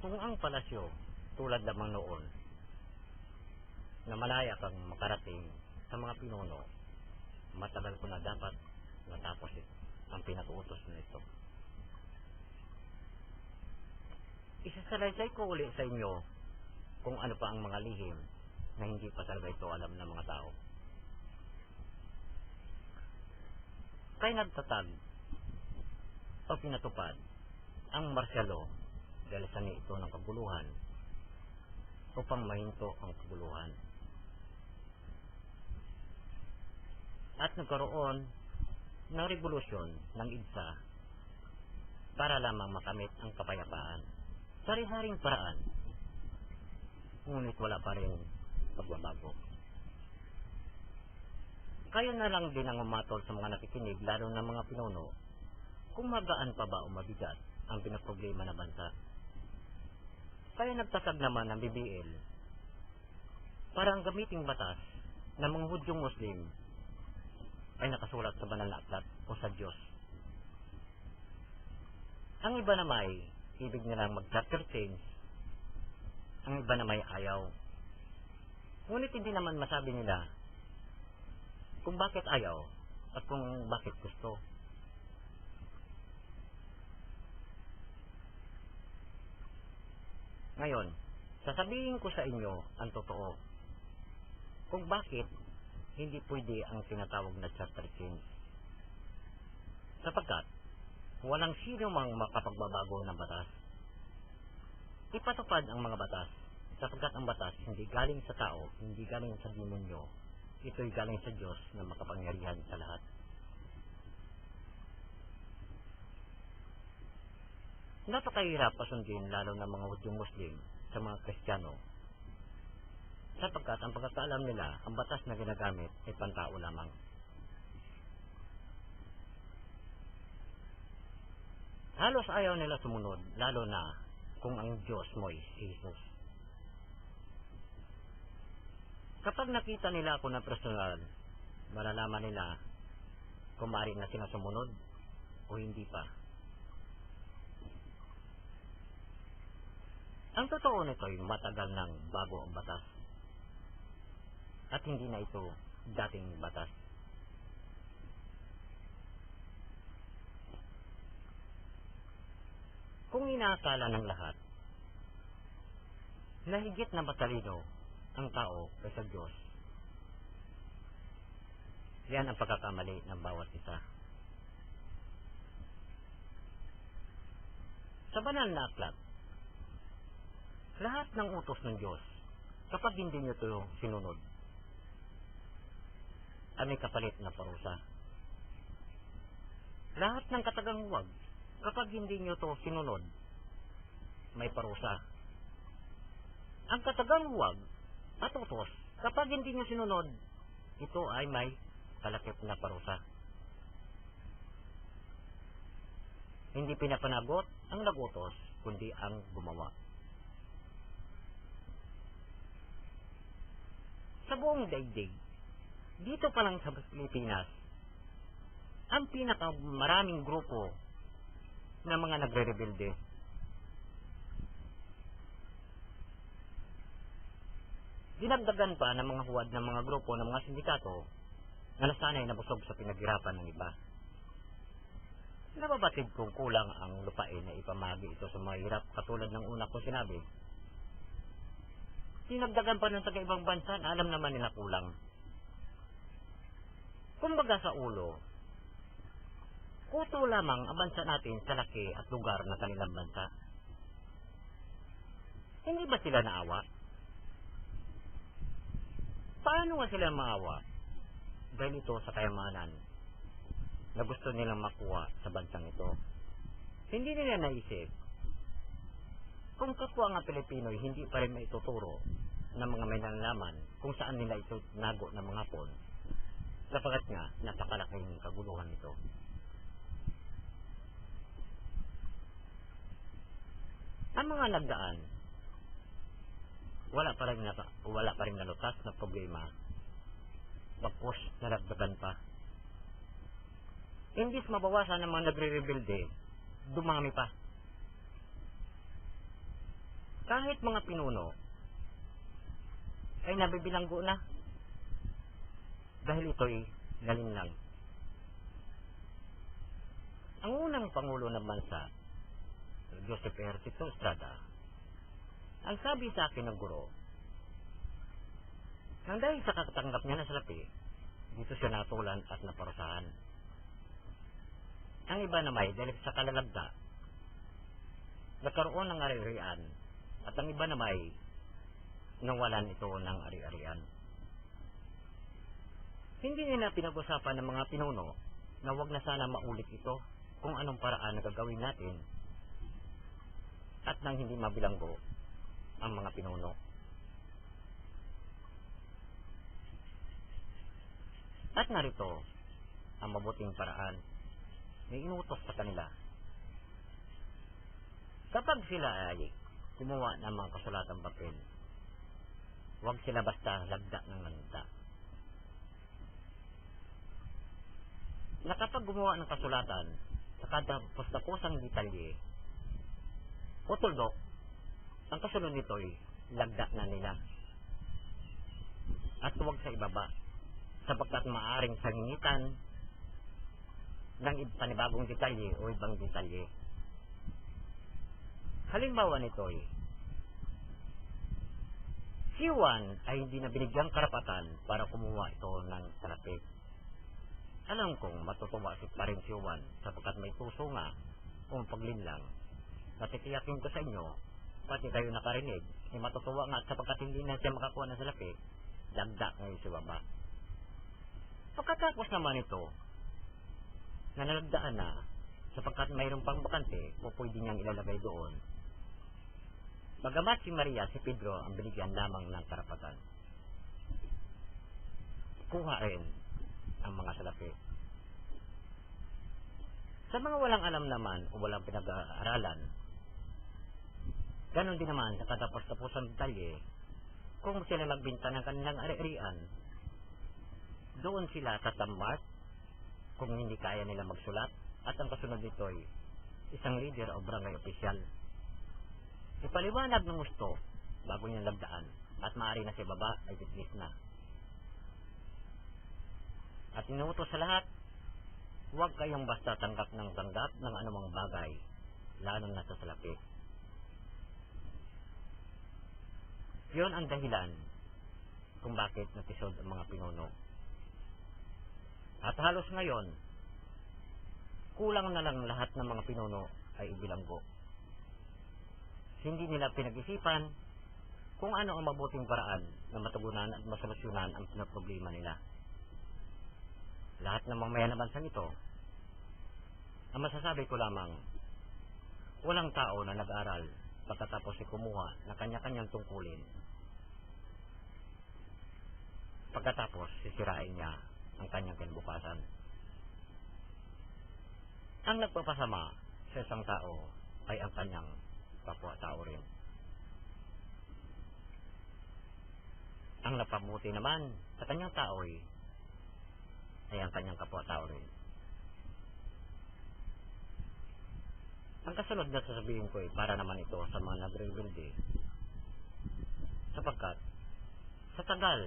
Kung ang palasyo, tulad lamang noon, na malaya kang makarating sa mga pinuno, matagal ko na dapat natapos ito, ang pinatuutos na ito. Isasalaysay ko uli sa inyo kung ano pa ang mga lihim na hindi pa talaga ito alam ng mga tao. Kaya nagtatag o pinatupad ang martial sa ito ng kaguluhan upang mahinto ang kaguluhan. At nagkaroon ng revolusyon ng IDSA para lamang makamit ang kapayapaan. Sari-saring paraan. Ngunit wala pa rin pagbabago. Kayo na lang din ang umatol sa mga nakikinig, lalo ng mga pinuno, kung magaan pa ba o mabigat ang pinaproblema na bansa. Kaya nagtatag naman ng BBL para ang gamiting batas ng mga Hudyong Muslim ay nakasulat sa banal na aklat o sa Diyos. Ang iba na may ibig nilang mag-chapter change, ang iba na may ayaw. Ngunit hindi naman masabi nila kung bakit ayaw at kung bakit gusto. Ngayon, sasabihin ko sa inyo ang totoo kung bakit hindi pwede ang tinatawag na charter change. Sapagkat, walang sino mang makapagbabago ng batas. Ipatupad ang mga batas sapagkat ang batas hindi galing sa tao, hindi galing sa demonyo, ito'y galing sa Diyos na makapangyarihan sa lahat. Napakahirap pasundin lalo ng mga Hudyong Muslim sa mga Kristiyano sapagkat ang pagkakaalam nila ang batas na ginagamit ay pantao lamang. Halos ayaw nila sumunod lalo na kung ang Diyos mo ay si Jesus. Kapag nakita nila ako na personal, malalaman nila kung maaari na sila sumunod o hindi pa. Ang totoo nito ay matagal nang bago ang batas. At hindi na ito dating batas. Kung inaakala ng lahat na higit na matalino ang tao kaysa Diyos, yan ang pagkakamali ng bawat isa. Sa banal na aklat, lahat ng utos ng Diyos, kapag hindi nyo ito sinunod, ay may kapalit na parusa. Lahat ng katagang huwag, kapag hindi nyo ito sinunod, may parusa. Ang katagang huwag at utos, kapag hindi nyo sinunod, ito ay may kalakip na parusa. Hindi pinapanagot ang nagutos, kundi ang gumawa. Sa buong daigdig, dito pa lang sa Pilipinas, ang pinaka maraming grupo ng mga nagre-rebelde. Dinagdagan pa ng mga huwad ng mga grupo ng mga sindikato na nasanay na busog sa pinaghirapan ng iba. Nababatid kung kulang ang lupain na ipamagi ito sa mga hirap katulad ng una ko sinabi. Dinagdagan pa ng taga-ibang bansa na alam naman nila kulang. Kumbaga sa ulo, kuto lamang ang bansa natin sa laki at lugar ng kanilang bansa. Hindi ba sila naawa? Paano nga sila maawa? Dahil ito sa kayamanan na gusto nilang makuha sa bansang ito. Hindi nila naisip kung kapwa nga Pilipino hindi pa rin maituturo ng mga may nanglaman kung saan nila ito nago ng mga pon sapagat nga napakalaking kaguluhan nito. Ang mga nagdaan, wala pa rin na, wala pa rin nalutas na problema. Bagkus nalagdagan pa. Imbis mabawasan ng mga nagre-rebelde, dumami pa. Kahit mga pinuno ay nabibilanggo na dahil ito'y galing lang. Ang unang Pangulo ng bansa, Joseph Ejercito Estrada, ang sabi sa akin ng guro, nang dahil sa kakatanggap niya na salapi, dito siya natulan at naparusahan. Ang iba naman dahil sa kalalagda, nagkaroon ng ari-arian at ang iba naman nawalan ito ng ari-arian. Hindi nila pinag-usapan ng mga pinuno na wag na sana maulit ito kung anong paraan na gagawin natin at nang hindi mabilanggo ang mga pinuno. At narito ang mabuting paraan na inutos sa kanila. Kapag sila ay kumuha ng mga kasulatang papel, huwag sila basta lagda ng lagda. Na gumawa ng kasulatan, sa kada pustapusang detalye, o tuldok, ang kasunod nito ay lagda na nila. At huwag sa ibaba, sapagkat maaring sangingitan ng panibagong detalye o ibang detalye. Halimbawa nito ay, si Juan ay hindi na binigyang karapatan para kumuha ito ng salapit. Alam kong matutuwa si pa rin si Juan sapagkat may puso nga kung paglinlang. Natitiyakin ko sa inyo, pati kayo nakarinig, ay matutuwa nga sapagkat hindi na siya makakuha ng salapi, dagda ngayon si baba. Pagkatapos naman ito, na nalagdaan na, sapagkat mayroong pang bakante o pwede niyang ilalagay doon. Bagamat si Maria, si Pedro ang binigyan lamang ng karapatan. Kuha rin ang mga salapi. Sa mga walang alam naman o walang pinag-aaralan, ganon din naman sa katapos-tapusan detalye, kung sila magbinta ng kanilang ari-arian, doon sila tatambat kung hindi kaya nila magsulat at ang kasunod nito ay isang leader o barangay opisyal. Ipaliwanag ng gusto bago niya lagdaan at maaari na si baba ay dismiss na. At inuutos sa lahat, huwag kayong basta tanggap ng tanggap ng anumang bagay, lalo na sa salapi. Yon ang dahilan kung bakit natisod ang mga pinuno. At halos ngayon, kulang na lang lahat ng mga pinuno ay ibilanggo. Hindi nila pinag-isipan kung ano ang mabuting paraan na matugunan at masolusyonan ang pinaproblema nila. Lahat ng mga mayan na bansang ito, ang masasabi ko lamang, walang tao na nag-aral pagkatapos si kumuha na kanya-kanyang tungkulin. Pagkatapos, sisirain niya ang kanyang kinabukasan. Ang nagpapasama sa isang tao ay ang kanyang kapwa-tao rin. Ang napabuti naman sa kanyang tao ay, ay ang kanyang kapwa-tao rin. Ang kasunod na sasabihin ko ay para naman ito sa mga nagre-rebuilde sapagkat sa tagal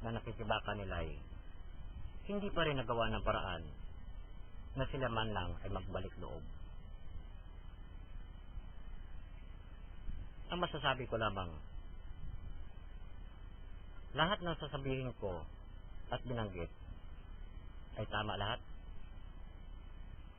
na nakikibaka nila ay hindi pa rin nagawa ng paraan na sila man lang ay magbalik loob. Ang masasabi ko lamang, lahat ng sasabihin ko at binanggit ay tama lahat